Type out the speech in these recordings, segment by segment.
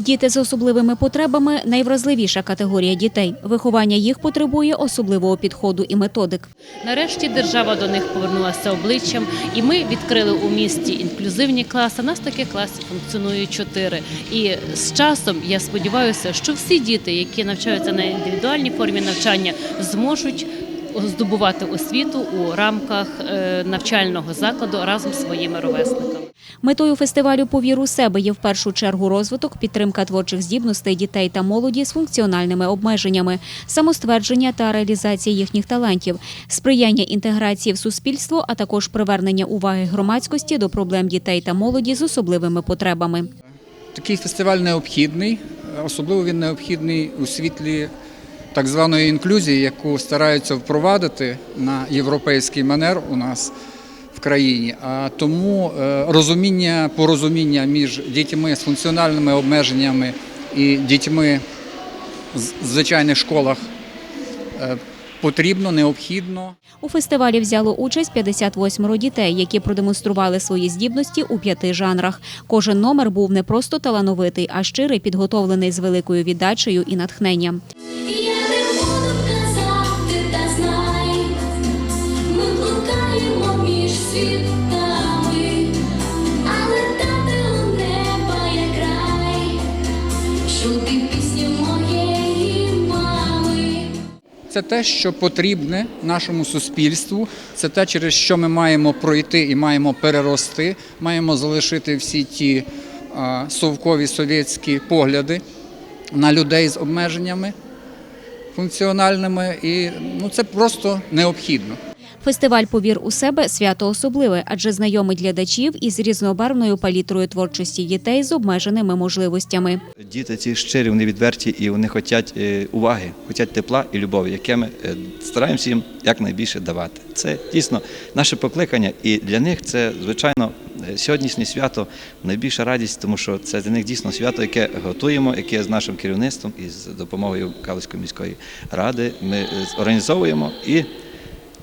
Діти з особливими потребами найвразливіша категорія дітей. Виховання їх потребує особливого підходу і методик. Нарешті держава до них повернулася обличчям, і ми відкрили у місті інклюзивні класи. У нас таких класів функціонує чотири. І з часом я сподіваюся, що всі діти, які навчаються на індивідуальній формі навчання, зможуть здобувати освіту у рамках е, навчального закладу разом з своїми ровесниками. Метою фестивалю «Повір у себе» є в першу чергу розвиток, підтримка творчих здібностей дітей та молоді з функціональними обмеженнями, самоствердження та реалізація їхніх талантів, сприяння інтеграції в суспільство, а також привернення уваги громадськості до проблем дітей та молоді з особливими потребами. Такий фестиваль необхідний, особливо він необхідний у світлі так званої інклюзії, яку стараються впровадити на європейський манер у нас країні. А тому е, розуміння, порозуміння між дітьми з функціональними обмеженнями і дітьми в звичайних школах е, потрібно, необхідно. У фестивалі взяло участь 58 дітей, які продемонстрували свої здібності у п'яти жанрах. Кожен номер був не просто талановитий, а щирий, підготовлений з великою віддачею і натхненням. Це те, що потрібне нашому суспільству, це те, через що ми маємо пройти і маємо перерости, маємо залишити всі ті совкові совєтські погляди на людей з обмеженнями функціональними, і ну, це просто необхідно. Фестиваль Повір у себе свято особливе, адже знайомить глядачів із різнобарвною палітрою творчості дітей з обмеженими можливостями. Діти ці щирі, вони відверті і вони хочуть е, уваги, хочуть тепла і любові, яке ми е, стараємося їм якнайбільше давати. Це дійсно наше покликання, і для них це звичайно е, сьогоднішнє свято найбільша радість, тому що це для них дійсно свято, яке готуємо, яке з нашим керівництвом і з допомогою Калицької міської ради ми організовуємо і.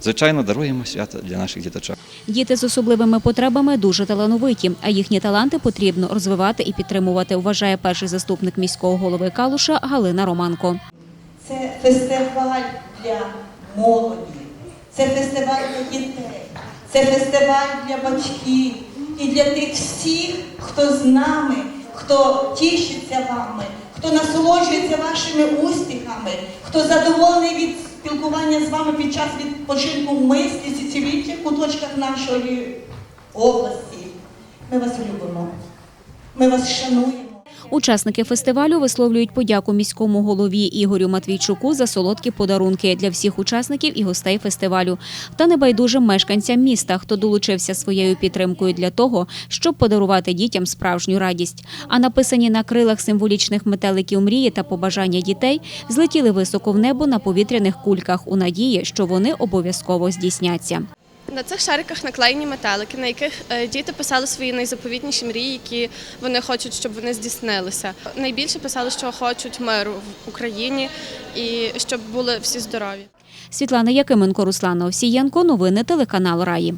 Звичайно, даруємо свято для наших діточок. Діти з особливими потребами дуже талановиті, а їхні таланти потрібно розвивати і підтримувати, вважає перший заступник міського голови Калуша Галина Романко. Це фестиваль для молоді, це фестиваль для дітей, це фестиваль для батьків і для тих всіх, хто з нами, хто тішиться вами, хто насолоджується вашими успіхами, хто задоволений від спілкування з вами під час відпочинку в мислі всіх куточках нашої області. Ми вас любимо, ми вас шануємо. Учасники фестивалю висловлюють подяку міському голові Ігорю Матвійчуку за солодкі подарунки для всіх учасників і гостей фестивалю та небайдужим мешканцям міста, хто долучився своєю підтримкою для того, щоб подарувати дітям справжню радість. А написані на крилах символічних метеликів мрії та побажання дітей злетіли високо в небо на повітряних кульках у надії, що вони обов'язково здійсняться. На цих шариках наклеєні метелики, на яких е, діти писали свої найзаповітніші мрії, які вони хочуть, щоб вони здійснилися. Найбільше писали, що хочуть миру в Україні і щоб були всі здорові. Світлана Якименко, Руслана Овсієнко. Новини телеканал Раї.